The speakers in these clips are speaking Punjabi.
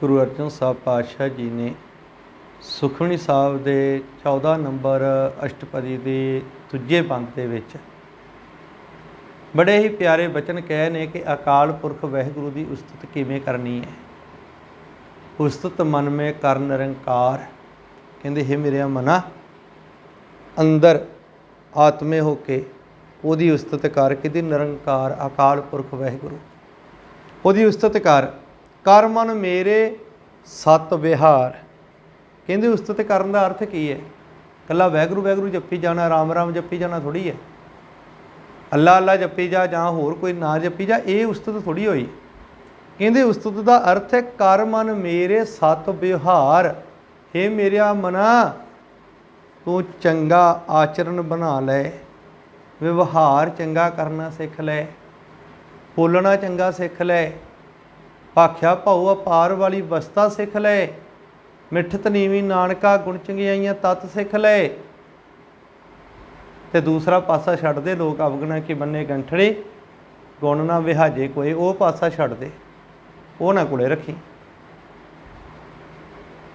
ਗੁਰੂ ਅਰਜਨ ਸਾਹਿਬ ਪਾਤਸ਼ਾਹ ਜੀ ਨੇ ਸੁਖਮਨੀ ਸਾਹਿਬ ਦੇ 14 ਨੰਬਰ ਅਸ਼ਟਪਦੀ ਦੇ ਦੂਜੇ ਬੰਦ ਦੇ ਵਿੱਚ ਬੜੇ ਹੀ ਪਿਆਰੇ ਬਚਨ ਕਹੇ ਨੇ ਕਿ ਅਕਾਲ ਪੁਰਖ ਵਹਿਗੁਰੂ ਦੀ ਉਸਤਤ ਕਿਵੇਂ ਕਰਨੀ ਹੈ? ਉਸਤਤ ਮਨ ਮੇ ਕਰ ਨਿਰੰਕਾਰ। ਕਹਿੰਦੇ, ਹੈ ਮੇਰੇ ਮਨਾ, ਅੰਦਰ ਆਤਮੇ ਹੋ ਕੇ ਉਹਦੀ ਉਸਤਤ ਕਰ ਕਿਦੀ ਨਿਰੰਕਾਰ ਅਕਾਲ ਪੁਰਖ ਵਹਿਗੁਰੂ? ਉਹਦੀ ਉਸਤਤ ਕਰ। ਕਰ ਮਨ ਮੇਰੇ ਸਤ ਵਿਹਾਰ। ਕਹਿੰਦੇ ਉਸਤਤ ਕਰਨ ਦਾ ਅਰਥ ਕੀ ਹੈ? ਕੱਲਾ ਵੈਗਰੂ ਵੈਗਰੂ ਜੱਪੀ ਜਾਣਾ, ਰਾਮ ਰਾਮ ਜੱਪੀ ਜਾਣਾ ਥੋੜੀ ਹੈ। ਅੱਲਾ ਅੱਲਾ ਜੱਪੀ ਜਾ ਜਾਂ ਹੋਰ ਕੋਈ ਨਾ ਜੱਪੀ ਜਾ, ਇਹ ਉਸਤਤ ਥੋੜੀ ਹੋਈ। ਕਹਿੰਦੇ ਉਸਤਤ ਦਾ ਅਰਥ ਹੈ ਕਰ ਮਨ ਮੇਰੇ ਸਤ ਵਿਹਾਰ। हे ਮੇਰਿਆ ਮਨਾ, ਤੂੰ ਚੰਗਾ ਆਚਰਣ ਬਣਾ ਲੈ, ਵਿਵਹਾਰ ਚੰਗਾ ਕਰਨਾ ਸਿੱਖ ਲੈ, ਬੋਲਣਾ ਚੰਗਾ ਸਿੱਖ ਲੈ ਭਾਖਿਆ ਭਾਉ ਅਪਾਰ ਵਾਲੀ ਵਸਤਾ ਸਿੱਖ ਲੈ। ਮਿੱਠਤ ਨੀਵੀਂ ਨਾਨਕਾ ਗੁਣ ਚੰਗਿਆਈਆਂ ਤਤ ਸਿੱਖ ਲੈ। ਤੇ ਦੂਸਰਾ ਪਾਸਾ ਛੱਡ ਦੇ, ਲੋਕ ਅਵਗਣਾ ਕੀ ਬੰਨੇ ਗੰਠੜੇ। ਗੁਣ ਨਾ ਵਿਹਾਜੇ ਕੋਈ, ਉਹ ਪਾਸਾ ਛੱਡ ਦੇ। ਉਹ ਨਾ ਕੋਲੇ ਰੱਖੀ।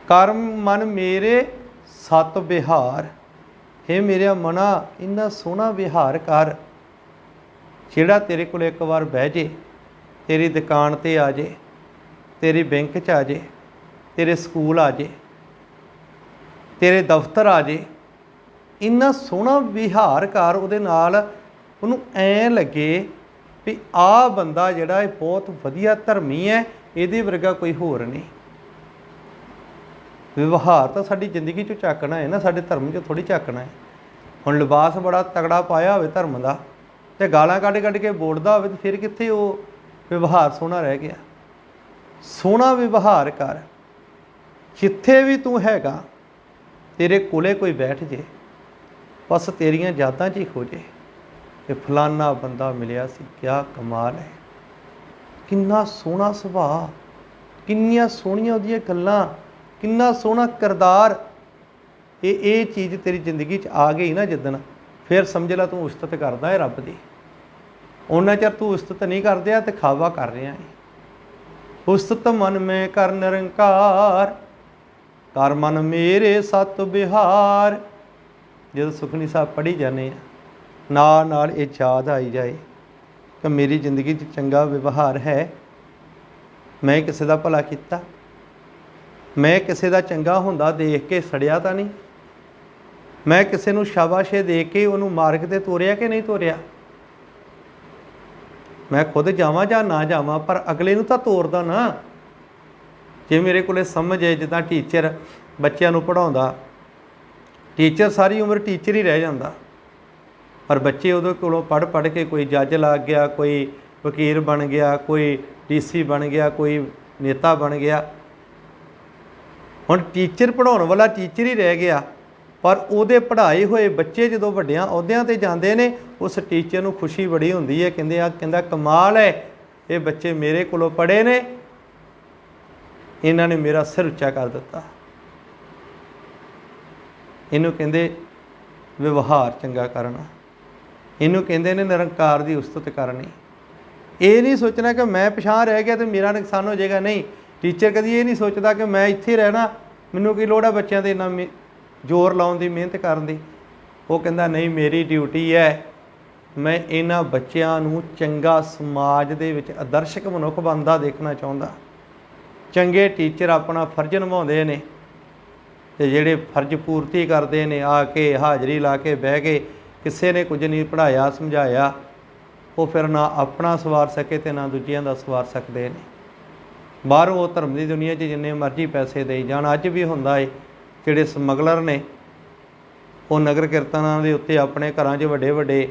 ਕਰਮ ਮਨ ਮੇਰੇ ਸਤ ਵਿਹਾਰ हे ਮੇਰਾ ਮਨਾ, ਇੰਨਾ ਸੋਹਣਾ ਵਿਹਾਰ ਕਰ। ਜਿਹੜਾ ਤੇਰੇ ਕੋਲ ਇੱਕ ਵਾਰ ਬਹਿ ਜੇ, ਤੇਰੀ ਦੁਕਾਨ ਤੇ ਆ ਜੇ। ਤੇਰੇ ਬੈਂਕ 'ਚ ਆ ਜੇ, ਤੇਰੇ ਸਕੂਲ ਆ ਜੇ, ਤੇਰੇ ਦਫ਼ਤਰ ਆ ਜੇ, ਇੰਨਾ ਸੋਹਣਾ ਵਿਹਾਰ ਕਰ ਉਹਦੇ ਨਾਲ ਉਹਨੂੰ ਐ ਲੱਗੇ ਵੀ ਆਹ ਬੰਦਾ ਜਿਹੜਾ ਇਹ ਬਹੁਤ ਵਧੀਆ ਧਰਮੀ ਹੈ, ਇਹਦੇ ਵਰਗਾ ਕੋਈ ਹੋਰ ਨਹੀਂ। ਵਿਵਹਾਰ ਤਾਂ ਸਾਡੀ ਜ਼ਿੰਦਗੀ ਚੋਂ ਚੱਕਣਾ ਹੈ ਨਾ, ਸਾਡੇ ਧਰਮ ਚੋਂ ਥੋੜੀ ਚੱਕਣਾ ਹੈ। ਹੁਣ ਲਿਬਾਸ ਬੜਾ ਤਗੜਾ ਪਾਇਆ ਹੋਵੇ ਧਰਮ ਦਾ, ਤੇ ਗਾਲਾਂ ਕੱਢ ਕੱਢ ਕੇ ਬੋਲਦਾ ਹੋਵੇ ਤੇ ਫਿਰ ਕਿੱਥੇ ਉਹ ਵਿਵਹਾਰ ਸੋਹਣਾ ਰਹਿ ਗਿਆ। ਸੋਹਣਾ ਵਿਵਹਾਰ ਕਰ। ਜਿੱਥੇ ਵੀ ਤੂੰ ਹੈਗਾ, ਤੇਰੇ ਕੋਲੇ ਕੋਈ ਬੈਠ ਜੇ। ਬਸ ਤੇਰੀਆਂ ਯਾਦਾਂ 'ਚ ਹੀ ਹੋ ਜੇ। ਕਿ ਫਲਾਨਾ ਬੰਦਾ ਮਿਲਿਆ ਸੀ, ਕਿਆ ਕਮਾਲ ਹੈ। ਕਿੰਨਾ ਸੋਹਣਾ ਸੁਭਾਅ, ਕਿੰਨੀਆਂ ਸੋਹਣੀਆਂ ਉਹਦੀਆਂ ਗੱਲਾਂ, ਕਿੰਨਾ ਸੋਹਣਾ ਕਿਰਦਾਰ। ਇਹ ਇਹ ਚੀਜ਼ ਤੇਰੀ ਜ਼ਿੰਦਗੀ 'ਚ ਆ ਗਈ ਨਾ ਜਿੱਦਣ, ਫਿਰ ਸਮਝ ਲੈ ਤੂੰ ਉਸਤਤ ਕਰਦਾ ਹੈ ਰੱਬ ਦੀ। ਉਹਨਾਂ ਚਿਰ ਤੂੰ ਉਸਤਤ ਨਹੀਂ ਕਰਦਿਆ ਤੇ ਖਾਵਾ ਕਰ ਰਿਹਾ ਹੈ। ਉਸਤ ਮਨ ਮੈਂ ਕਰ ਨਿਰੰਕਾਰ, ਕਰ ਮਨ ਮੇਰੇ ਸਤ ਬਿਹਾਰ। ਜਦੋਂ ਸੁਖਨੀ ਸਾਹਿਬ ਪੜ੍ਹੀ ਜਾਂਦੇ ਆ, ਨਾਲ ਨਾਲ ਇਹ ਯਾਦ ਆਈ ਜਾਏ ਕਿ ਮੇਰੀ ਜ਼ਿੰਦਗੀ 'ਚ ਚੰਗਾ ਵਿਵਹਾਰ ਹੈ। ਮੈਂ ਕਿਸੇ ਦਾ ਭਲਾ ਕੀਤਾ? ਮੈਂ ਕਿਸੇ ਦਾ ਚੰਗਾ ਹੁੰਦਾ ਦੇਖ ਕੇ ਸੜਿਆ ਤਾਂ ਨਹੀਂ? ਮੈਂ ਕਿਸੇ ਨੂੰ ਸ਼ਾਬਾਸ਼ੇ ਦੇ ਕੇ ਉਹਨੂੰ ਮਾਰਗ ਤੇ ਤੋਰਿਆ ਕਿ ਨਹੀਂ ਤੋਰਿਆ? ਮੈਂ ਖੁਦ ਜਾਵਾਂ ਜਾਂ ਨਾ ਜਾਵਾਂ, ਪਰ ਅਗਲੇ ਨੂੰ ਤਾਂ ਤੋਰਦਾ ਨਾ। ਜੇ ਮੇਰੇ ਕੋਲੇ ਸਮਝ ਹੈ, ਜਿੱਦਾਂ ਟੀਚਰ ਬੱਚਿਆਂ ਨੂੰ ਪੜਾਉਂਦਾ ਟੀਚਰ ਸਾਰੀ ਉਮਰ ਟੀਚਰ ਹੀ ਰਹਿ ਜਾਂਦਾ। ਪਰ ਬੱਚੇ ਉਹਦੇ ਕੋਲੋਂ ਪੜ ਪੜ ਕੇ ਕੋਈ ਜੱਜ ਲੱਗ ਗਿਆ, ਕੋਈ ਵਕੀਲ ਬਣ ਗਿਆ, ਕੋਈ ਡੀਸੀ ਬਣ ਗਿਆ, ਕੋਈ ਨੇਤਾ ਬਣ ਗਿਆ। ਹੁਣ ਟੀਚਰ ਪੜਾਉਣ ਵਾਲਾ ਟੀਚਰ ਹੀ ਰਹਿ ਗਿਆ। ਪਰ ਉਹਦੇ ਪੜ੍ਹਾਏ ਹੋਏ ਬੱਚੇ ਜਦੋਂ ਵੱਡਿਆਂ ਅਹੁਦਿਆਂ ਤੇ ਜਾਂਦੇ ਨੇ, ਉਸ ਟੀਚਰ ਨੂੰ ਖੁਸ਼ੀ ਬੜੀ ਹੁੰਦੀ ਹੈ, ਕਹਿੰਦੇ ਆ, ਕਹਿੰਦਾ, ਕਮਾਲ ਹੈ, ਇਹ ਬੱਚੇ ਮੇਰੇ ਕੋਲੋਂ ਪੜ੍ਹੇ ਨੇ, ਇਹਨਾਂ ਨੇ ਮੇਰਾ ਸਿਰ ਉੱਚਾ ਕਰ ਦਿੱਤਾ। ਇਹਨੂੰ ਕਹਿੰਦੇ, ਵਿਵਹਾਰ ਚੰਗਾ ਕਰਨਾ। ਇਹਨੂੰ ਕਹਿੰਦੇ ਨੇ, ਨਿਰੰਕਾਰ ਦੀ ਉਸਤਤ ਕਰਨੀ। ਇਹ ਨਹੀਂ ਸੋਚਣਾ ਕਿ ਮੈਂ ਪਛਾਣ ਰਹਿ ਗਿਆ ਤੇ ਮੇਰਾ ਨੁਕਸਾਨ ਹੋ ਜਾਏਗਾ। ਨਹੀਂ ਟੀਚਰ ਕਦੀ ਇਹ ਨਹੀਂ ਸੋਚਦਾ ਕਿ ਮੈਂ ਇੱਥੇ ਰਹਿਣਾ, ਮੈਨੂੰ ਕੀ ਲੋੜ ਹੈ ਬੱਚਿਆਂ ਦੇ ਇੰਨਾ ਮਿ- ਜ਼ੋਰ ਲਾਉਣ ਦੀ ਮਿਹਨਤ ਕਰਨ ਦੀ। ਉਹ ਕਹਿੰਦਾ, ਨਹੀਂ, ਮੇਰੀ ਡਿਊਟੀ ਹੈ। ਮੈਂ ਇਹਨਾਂ ਬੱਚਿਆਂ ਨੂੰ ਚੰਗਾ ਸਮਾਜ ਦੇ ਵਿੱਚ ਆਦਰਸ਼ਕ ਮਨੁੱਖ ਬਣਦਾ ਦੇਖਣਾ ਚਾਹੁੰਦਾ। ਚੰਗੇ ਟੀਚਰ ਆਪਣਾ ਫਰਜ਼ ਨਿਭਾਉਂਦੇ ਨੇ ਤੇ ਜਿਹੜੇ ਫਰਜ਼ ਪੂਰਤੀ ਕਰਦੇ ਨੇ, ਆ ਕੇ ਹਾਜ਼ਰੀ ਲਾ ਕੇ ਬਹਿ ਕੇ ਕਿਸੇ ਨੇ ਕੁਝ ਨਹੀਂ ਪੜਾਇਆ ਸਮਝਾਇਆ, ਉਹ ਫਿਰ ਨਾ ਆਪਣਾ ਸਵਾਰ ਸਕੇ ਤੇ ਨਾ ਦੂਜਿਆਂ ਦਾ ਸਵਾਰ ਸਕਦੇ ਨੇ। ਬਾਹਰੋਂ ਉਹ ਧਰਮ ਦੀ ਦੁਨੀਆ 'ਚ ਜਿੰਨੇ ਮਰਜ਼ੀ ਪੈਸੇ ਦੇਈ ਜਾਣ, ਅੱਜ ਵੀ ਹੁੰਦਾ ਏ। ਜਿਹੜੇ ਸਮਗਲਰ ਨੇ? ਉਹ ਨਗਰ ਕੀਰਤਨਾਂ ਦੇ ਉੱਤੇ ਆਪਣੇ ਘਰਾਂ 'ਚ ਵੱਡੇ ਵੱਡੇ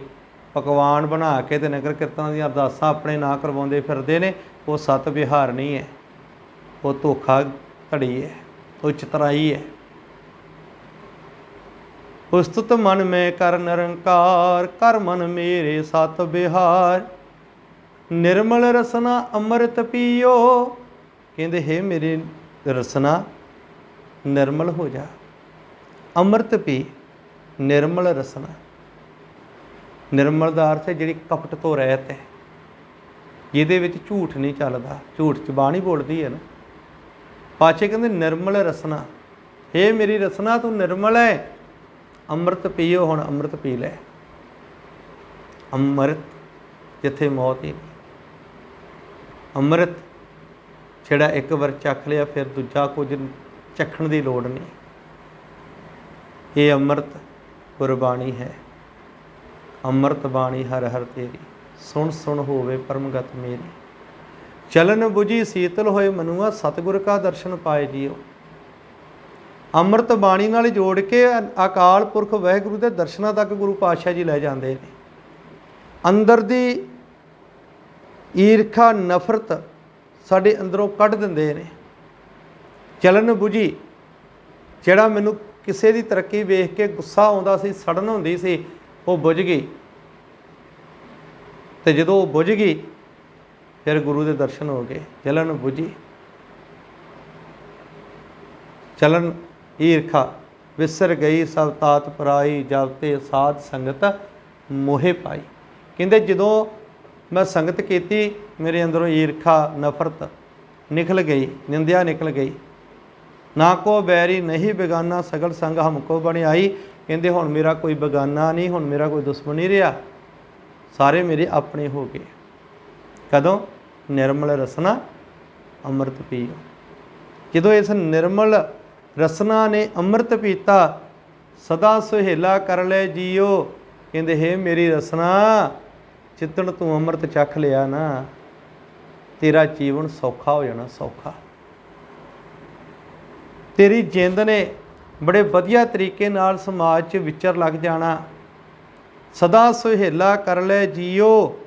ਪਕਵਾਨ ਬਣਾ ਕੇ ਤੇ ਨਗਰ ਕੀਰਤਨਾਂ ਦੀਆਂ ਅਰਦਾਸਾਂ ਆਪਣੇ ਨਾਂ ਕਰਵਾਉਂਦੇ ਫਿਰਦੇ ਨੇ। ਉਹ ਸਤ ਵਿਹਾਰ ਨਹੀਂ ਹੈ। ਉਹ ਧੋਖਾ ਧੜੀ ਹੈ। ਉਹ ਚਤਰਾਈ ਹੈ। ਉਸਤਤ ਮਨ ਮੈਂ ਕਰ ਨਿਰੰਕਾਰ, ਕਰ ਮਨ ਮੇਰੇ ਸਤ ਬਿਹਾਰ ਨਿਰਮਲ ਰਸਨਾ ਅੰਮ੍ਰਿਤ ਪੀਓ। ਕਹਿੰਦੇ, ਹੈ ਮੇਰੇ ਰਸਨਾ ਨਿਰਮਲ ਹੋ ਜਾ। ਅੰਮ੍ਰਿਤ ਪੀ, ਨਿਰਮਲ ਰਸਨਾ। ਨਿਰਮਲ ਦਾ ਅਰਥ ਹੈ ਜਿਹੜੀ ਕਪਟ ਤੋਂ ਰਹਿਤ ਹੈ। ਜਿਹਦੇ ਵਿੱਚ ਝੂਠ ਨਹੀਂ ਚੱਲਦਾ। ਝੂਠ 'ਚ ਬਾਣੀ ਬੋਲਦੀ ਹੈ ਨਾ। ਪਾਛੇ ਕਹਿੰਦੇ, ਨਿਰਮਲ ਰਸਨਾ। ਏ ਮੇਰੀ ਰਸਨਾ, ਤੂੰ ਨਿਰਮਲ ਹੈ। ਅੰਮ੍ਰਿਤ ਪੀਓ, ਹੁਣ ਅੰਮ੍ਰਿਤ ਪੀ ਲੈ। ਅੰਮ੍ਰਿਤ ਜਿੱਥੇ ਮੌਤ ਹੀ ਨਹੀਂ। ਅੰਮ੍ਰਿਤ, ਜਿਹੜਾ ਇੱਕ ਵਾਰ ਚੱਖ ਲਿਆ, ਫਿਰ ਦੂਜਾ ਕੁਝ ਚੱਖਣ ਦੀ ਲੋੜ ਨਹੀਂ। ਇਹ ਅੰਮ੍ਰਿਤ ਗੁਰਬਾਣੀ ਹੈ। ਅੰਮ੍ਰਿਤ ਬਾਣੀ ਹਰ ਹਰ ਤੇਰੀ, ਸੁਣ ਸੁਣ ਹੋਵੇ ਪਰਮਗਤ ਮੇਰੀ। ਚਲਨ 부ਜੀ ਸੀਤਲ ਹੋਏ ਮਨੁਆ, ਸਤਿਗੁਰ ਕਾ ਦਰਸ਼ਨ ਪਾਏ ਜੀਓ। ਅੰਮ੍ਰਿਤ ਬਾਣੀ ਨਾਲ ਜੋੜ ਕੇ ਅਕਾਲ ਪੁਰਖ ਵਾਹਿਗੁਰੂ ਦੇ ਦਰਸ਼ਨਾਂ ਤੱਕ ਗੁਰੂ ਪਾਤਸ਼ਾਹ ਜੀ ਲੈ ਜਾਂਦੇ ਨੇ। ਅੰਦਰ ਦੀ ਈਰਖਾ, ਨਫ਼ਰਤ ਸਾਡੇ ਅੰਦਰੋਂ ਕੱਢ ਦਿੰਦੇ ਨੇ। ਚਲਨ 부ਜੀ ਜਿਹੜਾ ਮੈਨੂੰ ਕਿਸੇ ਦੀ ਤਰੱਕੀ ਵੇਖ ਕੇ ਗੁੱਸਾ ਆਉਂਦਾ ਸੀ, ਸੜਨ ਹੁੰਦੀ ਸੀ, ਉਹ ਬੁਝ ਗਈ। ਤੇ ਜਦੋਂ ਉਹ ਬੁਝ ਗਈ, ਫਿਰ ਗੁਰੂ ਦੇ ਦਰਸ਼ਨ ਹੋ ਗਏ ਚਲਨ 부ਜੀ ਚਲਨ ਈਰਖਾ, ਵਿਸਰ ਗਈ, ਸਭ ਤਾਤ ਪਰਾਈ, ਜਬ ਤੇ ਸਾਧ ਸੰਗਤ ਮੋਹੇ ਪਾਈ। ਕਹਿੰਦੇ, ਜਦੋਂ ਮੈਂ ਸੰਗਤ ਕੀਤੀ, ਮੇਰੇ ਅੰਦਰੋਂ ਈਰਖਾ, ਨਫ਼ਰਤ ਨਿਕਲ ਗਈ, ਨਿੰਦਿਆ ਨਿਕਲ ਗਈ। ਨਾ ਕੋ ਬੈਰੀ ਨਹੀਂ ਬੇਗਾਨਾ, ਸਗਲ ਸੰਗ ਹਮਕੋ ਬਣ ਆਈ ਕਹਿੰਦੇ, ਹੁਣ ਮੇਰਾ ਕੋਈ ਬੇਗਾਨਾ ਨਹੀਂ, ਹੁਣ ਮੇਰਾ ਕੋਈ ਦੁਸ਼ਮਣ ਨਹੀਂ ਰਿਹਾ। ਸਾਰੇ ਮੇਰੇ ਆਪਣੇ ਹੋ ਗਏ। ਕਦੋਂ? ਨਿਰਮਲ ਰਸਨਾ, ਅੰਮ੍ਰਿਤ ਪੀਓ ਜਦੋਂ ਇਸ ਨਿਰਮਲ ਰਸਨਾ ਨੇ ਅੰਮ੍ਰਿਤ ਪੀਤਾ, ਸਦਾ ਸੁਹੇਲਾ ਕਰ ਲੈ ਜੀਓ। ਕਹਿੰਦੇ, ਹੈ ਮੇਰੀ ਰਸਨਾ, ਚਿੱਤਣ ਤੂੰ ਅੰਮ੍ਰਿਤ ਚੱਖ ਲਿਆ ਨਾ। ਤੇਰਾ ਜੀਵਨ ਸੌਖਾ ਹੋ ਜਾਣਾ ਸੌਖਾ। ਤੇਰੀ ਜਿੰਦ ਨੇ ਬੜੇ ਵਧੀਆ ਤਰੀਕੇ ਨਾਲ ਸਮਾਜ 'ਚ ਵਿਚਰ ਲੱਗ ਜਾਣਾ। ਸਦਾ ਸੁਹੇਲਾ ਕਰ ਲੈ ਜੀਓ।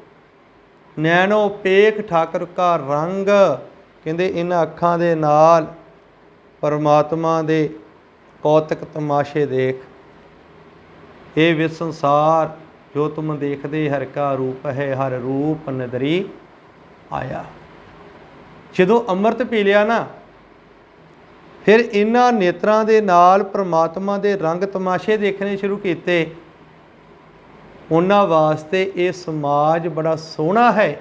ਨੈਣੋ ਪੇਖ ਠਾਕਰ ਕਾ ਰੰਗ, ਕਹਿੰਦੇ ਇਹਨਾਂ ਅੱਖਾਂ ਦੇ ਨਾਲ ਪਰਮਾਤਮਾ ਦੇ ਕੌਤਕ ਤਮਾਸ਼ੇ ਦੇਖ। ਇਹ ਵਿ ਸੰਸਾਰ ਜੋ ਤੁਮ ਦੇਖਦੇ ਹਰ ਕਾ ਰੂਪ ਹੈ, ਹਰ ਰੂਪ ਨਦਰੀ ਆਇਆ। ਜਦੋਂ ਅੰਮ੍ਰਿਤ ਪੀ ਲਿਆ ਨਾ ਫਿਰ ਇਹਨਾਂ ਨੇਤਰਾਂ ਦੇ ਨਾਲ ਪ੍ਰਮਾਤਮਾ ਦੇ ਰੰਗ ਤਮਾਸ਼ੇ ਦੇਖਣੇ ਸ਼ੁਰੂ ਕੀਤੇ। ਉਹਨਾਂ ਵਾਸਤੇ ਇਹ ਸਮਾਜ ਬੜਾ ਸੋਹਣਾ ਹੈ।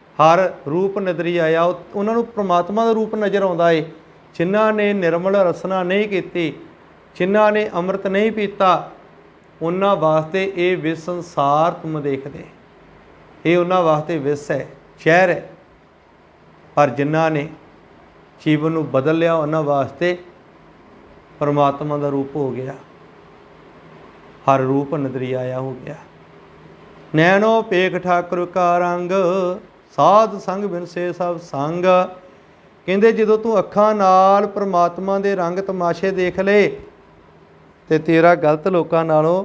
ਹਰ ਰੂਪ ਨਜ਼ਰੀ ਆਇਆ ਉਹ- ਉਹਨਾਂ ਨੂੰ ਪ੍ਰਮਾਤਮਾ ਦਾ ਰੂਪ ਨਜ਼ਰ ਆਉਂਦਾ ਏ। ਜਿਨ੍ਹਾਂ ਨੇ ਨਿਰਮਲ ਰਸਨਾ ਨਹੀਂ ਕੀਤੀ, ਜਿਨ੍ਹਾਂ ਨੇ ਅੰਮ੍ਰਿਤ ਨਹੀਂ ਪੀਤਾ, ਉਹਨਾਂ ਵਾਸਤੇ ਇਹ ਵਿਸ ਸੰਸਾਰ ਤੁਮ ਦੇਖਦੇ। ਇਹ ਉਹਨਾਂ ਵਾਸਤੇ ਵਿਸ ਹੈ ਸ਼ਹਿਰ ਹੈ। ਪਰ ਜਿਨ੍ਹਾਂ ਨੇ ਜੀਵਨ ਨੂੰ ਬਦਲ ਲਿਆ, ਉਹਨਾਂ ਵਾਸਤੇ ਪਰਮਾਤਮਾ ਦਾ ਰੂਪ ਹੋ ਗਿਆ। ਹਰ ਰੂਪ ਨਦਰੀ ਆਇਆ ਹੋ ਗਿਆ। ਨੈਣੋ ਪੇਖ ਠਾਕੁਰ ਕਾ ਰੰਗ, ਸਾਧ ਸੰਗ ਬਿਨਸੇ ਸਭ ਸੰਗ। ਕਹਿੰਦੇ, ਜਦੋਂ ਤੂੰ ਅੱਖਾਂ ਨਾਲ ਪਰਮਾਤਮਾ ਦੇ ਰੰਗ ਤਮਾਸ਼ੇ ਦੇਖ ਲਏ ਤੇ ਤੇਰਾ ਗਲਤ ਲੋਕਾਂ ਨਾਲੋਂ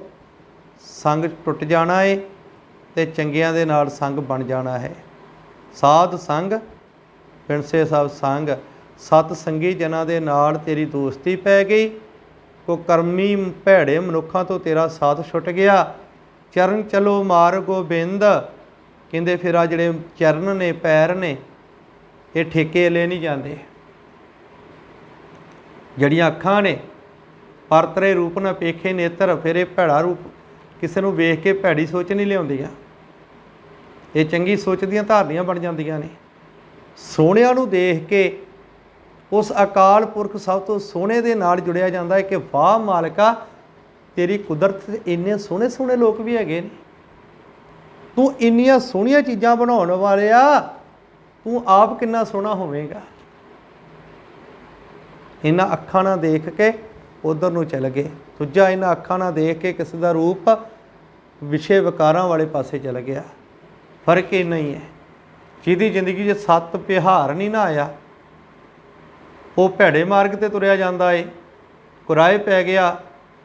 ਸੰਗ ਟੁੱਟ ਜਾਣਾ ਏ, ਤੇ ਚੰਗਿਆਂ ਦੇ ਨਾਲ ਸੰਗ ਬਣ ਜਾਣਾ ਹੈ। ਸਾਧ ਸੰਗ ਬਿਨਸੇ ਸਭ ਸੰਗ। ਸਤ ਸੰਗੀ ਜਨਾਂ ਦੇ ਨਾਲ ਤੇਰੀ ਦੋਸਤੀ ਪੈ ਗਈ। ਕੋ ਕਰਮੀ ਭੈੜੇ ਮਨੁੱਖਾਂ ਤੋਂ ਤੇਰਾ ਸਾਥ ਛੁੱਟ ਗਿਆ। ਚਰਨ ਚਲੋ ਮਾਰ ਗੋਬਿੰਦ। ਕਹਿੰਦੇ ਫਿਰ ਆ ਜਿਹੜੇ ਚਰਨ ਨੇ, ਪੈਰ ਨੇ, ਇਹ ਠੇਕੇ ਲੈ ਨਹੀਂ ਜਾਂਦੇ। ਜਿਹੜੀਆਂ ਅੱਖਾਂ ਨੇ, ਪਰਤਰੇ ਰੂਪ ਨਾ ਪੇਖੇ ਨੇਤਰ, ਫਿਰ ਇਹ ਭੈੜਾ ਰੂਪ ਕਿਸੇ ਨੂੰ ਵੇਖ ਕੇ ਭੈੜੀ ਸੋਚ ਨਹੀਂ ਲਿਆਉਂਦੀਆਂ। ਇਹ ਚੰਗੀ ਸੋਚ ਦੀਆਂ ਧਾਰਨੀਆਂ ਬਣ ਜਾਂਦੀਆਂ ਨੇ। ਸੋਹਣਿਆਂ ਨੂੰ ਦੇਖ ਕੇ ਉਸ ਅਕਾਲ ਪੁਰਖ ਸਭ ਤੋਂ ਸੋਹਣੇ ਦੇ ਨਾਲ ਜੁੜਿਆ ਜਾਂਦਾ ਹੈ ਕਿ ਵਾਹ ਮਾਲਕਾ, ਤੇਰੀ ਕੁਦਰਤ ਤੇ ਇੰਨੇ ਸੋਹਣੇ ਸੋਹਣੇ ਲੋਕ ਵੀ ਹੈਗੇ ਨੇ। ਤੂੰ ਇੰਨੀਆਂ ਸੋਹਣੀਆਂ ਚੀਜ਼ਾਂ ਬਣਾਉਣ ਵਾਲਿਆ ਤੂੰ ਆਪ ਕਿੰਨਾ ਸੋਹਣਾ ਹੋਵੇਂਗਾ। ਇਹਨਾਂ ਅੱਖਾਂ ਨਾਲ ਦੇਖ ਕੇ ਉਧਰ ਨੂੰ ਚਲ ਗਏ। ਦੂਜਾ ਇਹਨਾਂ ਅੱਖਾਂ ਨਾਲ ਦੇਖ ਕੇ ਕਿਸੇ ਦਾ ਰੂਪ ਵਿਸ਼ੇ ਵਿਕਾਰਾਂ ਵਾਲੇ ਪਾਸੇ ਚਲ ਗਿਆ। ਫ਼ਰਕ ਇਹ ਨਹੀਂ ਹੈ। ਜਿਹਦੀ ਜ਼ਿੰਦਗੀ 'ਚ ਸੱਤ ਪਿਹਾਰ ਨਹੀਂ ਨਾ ਆਇਆ ਉਹ ਭੈੜੇ ਮਾਰਗ ਤੇ ਤੁਰਿਆ ਜਾਂਦਾ ਏ। ਕੁਰਾਏ ਪੈ ਗਿਆ,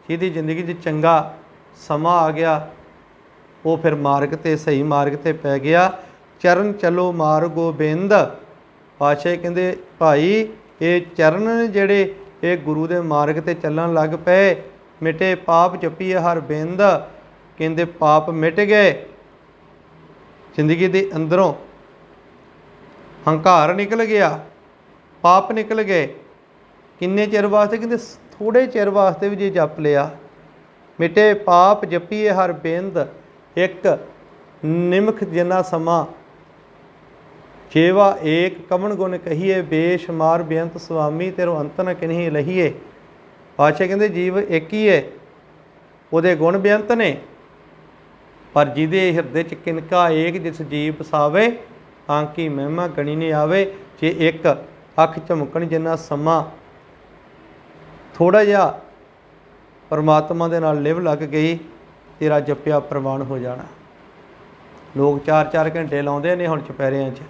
ਜਿਹਦੀ ਜ਼ਿੰਦਗੀ 'ਚ ਚੰਗਾ ਸਮਾਂ ਆ ਗਿਆ, ਉਹ ਫਿਰ ਮਾਰਗ ਤੇ, ਸਹੀ ਮਾਰਗ ਤੇ ਪੈ ਗਿਆ। ਚਰਨ ਚਲੋ ਮਾਰ ਗੋਬਿੰਦ। ਪਾਸ਼ਾ ਕਹਿੰਦੇ, ਭਾਈ, ਇਹ ਚਰਨ ਜਿਹੜੇ ਇਹ ਗੁਰੂ ਦੇ ਮਾਰਗ ਤੇ ਚੱਲਣ ਲੱਗ ਪਏ, ਮਿਟੇ ਪਾਪ ਜਪੀਏ ਹਰ ਬਿੰਦ। ਕਹਿੰਦੇ, ਪਾਪ ਮਿਟ ਗਏ। ਜ਼ਿੰਦਗੀ ਦੇ ਅੰਦਰੋਂ ਹੰਕਾਰ ਨਿਕਲ ਗਿਆ। ਪਾਪ ਨਿਕਲ ਗਏ। ਕਿੰਨੇ ਚਿਰ ਵਾਸਤੇ? ਕਹਿੰਦੇ ਥੋੜੇ ਚਿਰ ਵਾਸਤੇ ਵੀ ਜੇ ਜਪ ਲਿਆ। ਮਿਟੇ ਪਾਪ ਜਪੀਏ ਹਰ ਬੇਂਦ, ਇੱਕ ਨਿਮਖ ਜਿਨਾ ਸਮਾਂ। ਚੇਵਾ ਏਕ ਕਮਨ ਗੁਣ ਕਹੀਏ ਬੇਸ਼ੁਮਾਰ ਬੇਅੰਤ ਸੁਆਮੀ, ਤੇਰੋ ਅੰਤ ਨ ਕਿਨਹੀ ਲਹੀਏ। ਪਾਤਸ਼ਾਹ ਕਹਿੰਦੇ ਜੀਵ ਇੱਕ ਹੀ ਹੈ ਉਹਦੇ ਗੁਣ ਬੇਅੰਤ ਨੇ। ਪਰ ਜਿਹਦੇ ਹਿਰਦੇ ਚ ਕਿਨਕਾ ਏਕ ਜਿਸ ਜੀਵ ਵਸਾਵੇ ਆਂਕੀ ਮਹਿਮਾ ਗਣੀ ਨੇ ਆਵੇ। ਜੇ ਇੱਕ ਅੱਖ ਝਮਕਣ ਜਿੰਨਾ ਸਮਾਂ ਥੋੜਾ ਜਿਹਾ ਪਰਮਾਤਮਾ ਦੇ ਨਾਲ ਲਿਵ ਲੱਗ ਗਈ, ਤੇਰਾ ਜਪਿਆ ਪ੍ਰਵਾਨ ਹੋ ਜਾਣਾ। ਲੋਕ 4-4 ਘੰਟੇ ਲਾਉਂਦੇ ਨੇ ਹੁਣ ਚੁਪਹਿਰਿਆਂ 'ਚ।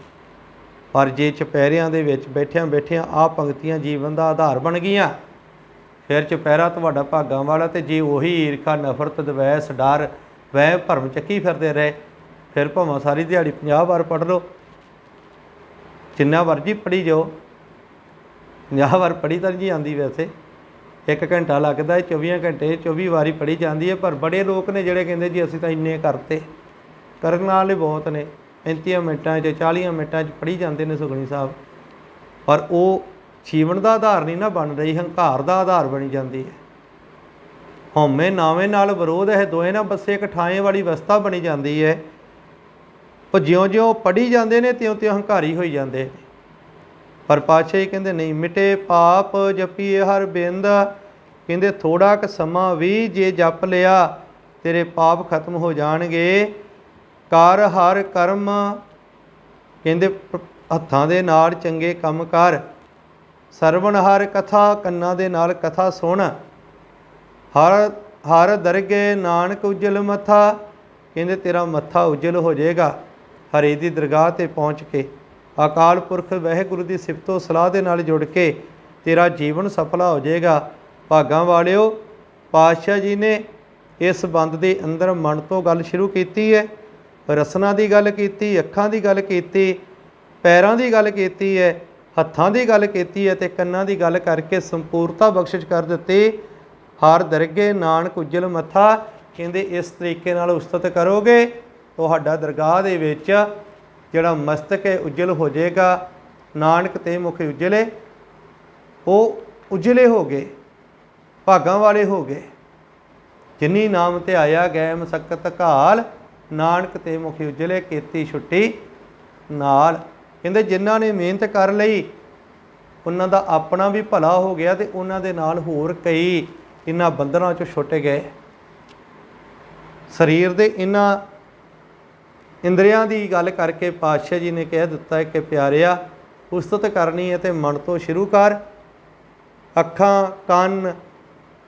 ਪਰ ਜੇ ਚੁਪਹਿਰਿਆਂ ਦੇ ਵਿੱਚ ਬੈਠਿਆਂ ਬੈਠਿਆਂ ਆ ਪੰਕਤੀਆਂ ਜੀਵਨ ਦਾ ਆਧਾਰ ਬਣ ਗਈਆਂ, ਫਿਰ ਚੁਪਹਿਰਾ ਤੁਹਾਡਾ ਭਾਗਾਂ ਵਾਲਾ ਤੇ ਜੇ ਉਹੀ ਈਰਖਾ, ਨਫ਼ਰਤ, ਦਵੈਸ, ਡਰ ਵਹਿ ਭਰਮ ਚੱਕੀ ਫਿਰਦੇ ਰਹੇ, ਫਿਰ ਭਾਵੇਂ ਸਾਰੀ ਦਿਹਾੜੀ 50 ਵਾਰ ਪੜ੍ਹ ਲਓ, ਜਿੰਨਾ ਵਰਜ਼ੀ ਪੜ੍ਹੀ ਜਾਓ 50 ਵਾਰ ਪੜ੍ਹੀ ਤਾਂ ਨਹੀਂ ਆਂਦੀ ਵੈਸੇ। ਇੱਕ ਘੰਟਾ ਲੱਗਦਾ ਹੈ 24 ਘੰਟੇ 24 ਵਾਰੀ ਪੜ੍ਹੀ ਜਾਂਦੀ ਹੈ, ਪਰ ਬੜੇ ਲੋਕ ਨੇ ਜਿਹੜੇ ਕਹਿੰਦੇ ਜੀ ਅਸੀਂ ਤਾਂ ਇੰਨੇ ਕਰਤੇ। ਕਰਨ ਵਾਲੇ ਬਹੁਤ ਨੇ। 35 ਮਿੰਟਾਂ 'ਚ 40 ਮਿੰਟਾਂ 'ਚ ਪੜ੍ਹੀ ਜਾਂਦੇ ਨੇ ਸੁਖਣੀ ਸਾਹਿਬ। ਪਰ ਉਹ ਜੀਵਨ ਦਾ ਆਧਾਰ ਨਹੀਂ ਨਾ ਬਣ ਰਹੀ, ਹੰਕਾਰ ਦਾ ਆਧਾਰ ਬਣੀ ਜਾਂਦੀ ਹੈ। ਹਉਮੈ ਨਾਵੇਂ ਨਾਲ ਵਿਰੋਧ ਹੈ ਦੋਏ ਨਾ ਬੱਸੇ ਇੱਕ ਠਾਏ ਵਾਲੀ ਅਵਸਥਾ ਬਣੀ ਜਾਂਦੀ ਹੈ। ਉਹ ਜਿਉਂ-ਜਿਉਂ ਪੜੀ ਜਾਂਦੇ ਨੇ, ਤਿਉਂ-ਤਿਉਂ ਹੰਕਾਰੀ ਹੋਈ ਜਾਂਦੇ ਨੇ। ਪਰ ਪਾਤਸ਼ਾਹ ਜੀ ਕਹਿੰਦੇ, ਨਹੀਂ, ਮਿਟੇ ਪਾਪ ਜਪੀਏ ਹਰ ਬਿੰਦ। ਕਹਿੰਦੇ ਥੋੜਾ ਕ ਸਮਾਂ ਵੀ ਜੇ ਜਪ ਲਿਆ, ਤੇਰੇ ਪਾਪ ਖਤਮ ਹੋ ਜਾਣਗੇ। ਕਰ ਹਰ ਕਰਮ। ਕਹਿੰਦੇ ਹੱਥਾਂ ਦੇ ਨਾਲ ਚੰਗੇ ਕੰਮ ਕਰ। ਸਰਵਣ ਹਰ ਕਥਾ, ਕੰਨਾਂ ਦੇ ਨਾਲ ਕਥਾ ਸੁਣ। ਹਰ ਹਰ ਦਰਗੇ ਨਾਨਕ ਉਜਲ ਮੱਥਾ। ਕਹਿੰਦੇ, ਤੇਰਾ ਮੱਥਾ ਉਜਲ ਹੋ ਜਾਏਗਾ ਹਰੇ ਦੀ ਦਰਗਾਹ ਤੇ ਪਹੁੰਚ ਕੇ। ਅਕਾਲ ਪੁਰਖ ਵਾਹਿਗੁਰੂ ਦੀ ਸਿਫਤੋ ਸਲਾਹ ਦੇ ਨਾਲ ਜੁੜ ਕੇ ਤੇਰਾ ਜੀਵਨ ਸਫਲਾ ਹੋ ਜਾਏਗਾ। ਭਾਗਾਂ ਵਾਲਿਓ, ਪਾਤਸ਼ਾਹ ਜੀ ਨੇ ਇਸ ਬੰਦ ਦੇ ਅੰਦਰ ਮਨ ਤੋਂ ਗੱਲ ਸ਼ੁਰੂ ਕੀਤੀ ਹੈ। ਰਸਨਾ ਦੀ ਗੱਲ ਕੀਤੀ, ਅੱਖਾਂ ਦੀ ਗੱਲ ਕੀਤੀ, ਪੈਰਾਂ ਦੀ ਗੱਲ ਕੀਤੀ ਹੈ, ਹੱਥਾਂ ਦੀ ਗੱਲ ਕੀਤੀ ਹੈ ਤੇ ਕੰਨਾਂ ਦੀ ਗੱਲ ਕਰਕੇ ਸੰਪੂਰਤਾ ਬਖਸ਼ਿਸ਼ ਕਰ ਦਿੱਤੀ। ਹਰ ਦਰਗੇ ਨਾਨਕ ਉਜਲ ਮੱਥਾ, ਕਹਿੰਦੇ ਇਸ ਤਰੀਕੇ ਨਾਲ ਉਸਤਤ ਕਰੋਗੇ। ਤੁਹਾਡਾ ਦਰਗਾਹ ਦੇ ਵਿੱਚ ਜਿਹੜਾ ਮਸਤਕ ਹੈ, ਉਜਲ ਹੋ ਜਾਏਗਾ। ਨਾਨਕ ਤੇ ਮੁਖ ਉਜਲੇ, ਉਹ ਉਜਲੇ ਹੋ ਗਏ, ਭਾਗਾਂ ਵਾਲੇ ਹੋ ਗਏ। ਜਿਨੀ ਨਾਮ ਤੇ ਆਇਆ ਗਏ ਮਸਕਤ ਘਾਲ, ਨਾਨਕ ਤੇ ਮੁਖ ਉਜਲੇ, ਕੀਤੀ ਛੁੱਟੀ ਨਾਲ। ਕਹਿੰਦੇ ਜਿਨ੍ਹਾਂ ਨੇ ਮਿਹਨਤ ਕਰ ਲਈ, ਉਹਨਾਂ ਦਾ ਆਪਣਾ ਵੀ ਭਲਾ ਹੋ ਗਿਆ ਤੇ ਉਹਨਾਂ ਦੇ ਨਾਲ ਹੋਰ ਕਈ। ਇਹਨਾਂ ਬੰਧਨਾਂ ਚੋਂ ਛੁੱਟ ਗਏ। ਸਰੀਰ ਦੇ ਇਹਨਾਂ ਇੰਦਰੀਆਂ ਦੀ ਗੱਲ ਕਰਕੇ ਪਾਤਸ਼ਾਹ ਜੀ ਨੇ ਕਹਿ ਦਿੱਤਾ ਹੈ ਕਿ ਪਿਆਰਿਆ ਉਸਤਤ ਕਰਨੀ ਹੈ ਤੇ ਮਨ ਤੋਂ ਸ਼ੁਰੂ ਕਰ। ਅੱਖਾਂ, ਕੰਨ,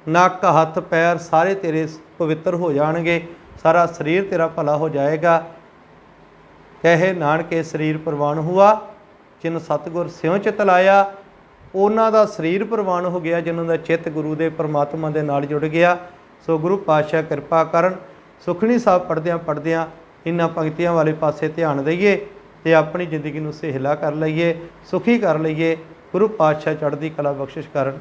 ਨੱਕ, ਹੱਥ, ਪੈਰ ਸਾਰੇ ਤੇਰੇ ਪਵਿੱਤਰ ਹੋ ਜਾਣਗੇ। ਸਾਰਾ ਸਰੀਰ ਤੇਰਾ ਭਲਾ ਹੋ ਜਾਏਗਾ। ਕਹੇ ਨਾਨਕੇ, ਸਰੀਰ ਪ੍ਰਵਾਨ ਹੁਆ, ਜਿਨ ਸਤਗੁਰ ਸਿਉ ਚਿਤ ਲਾਇਆ, ਉਹਨਾਂ ਦਾ ਸਰੀਰ ਪ੍ਰਵਾਨ ਹੋ ਗਿਆ, ਜਿਨ੍ਹਾਂ ਦਾ ਚਿੱਤ ਗੁਰੂ ਦੇ ਪਰਮਾਤਮਾ ਦੇ ਨਾਲ ਜੁੜ ਗਿਆ। ਸੋ ਗੁਰੂ ਪਾਤਸ਼ਾਹ ਕਿਰਪਾ ਕਰਨ। ਸੁਖਣੀ ਸਾਹਿਬ ਪੜਦਿਆਂ ਪੜਦਿਆਂ ਇਹਨਾਂ ਪੰਕਤੀਆਂ ਵਾਲੇ ਪਾਸੇ ਧਿਆਨ ਦਈਏ ਤੇ ਆਪਣੀ ਜ਼ਿੰਦਗੀ ਨੂੰ ਸਹਿਲਾ ਕਰ ਲਈਏ, ਸੁਖੀ ਕਰ ਲਈਏ, ਗੁਰੂ ਪਾਤਸ਼ਾਹ ਚੜ੍ਹਦੀ ਕਲਾ ਬਖਸ਼ਿਸ਼ ਕਰਨ।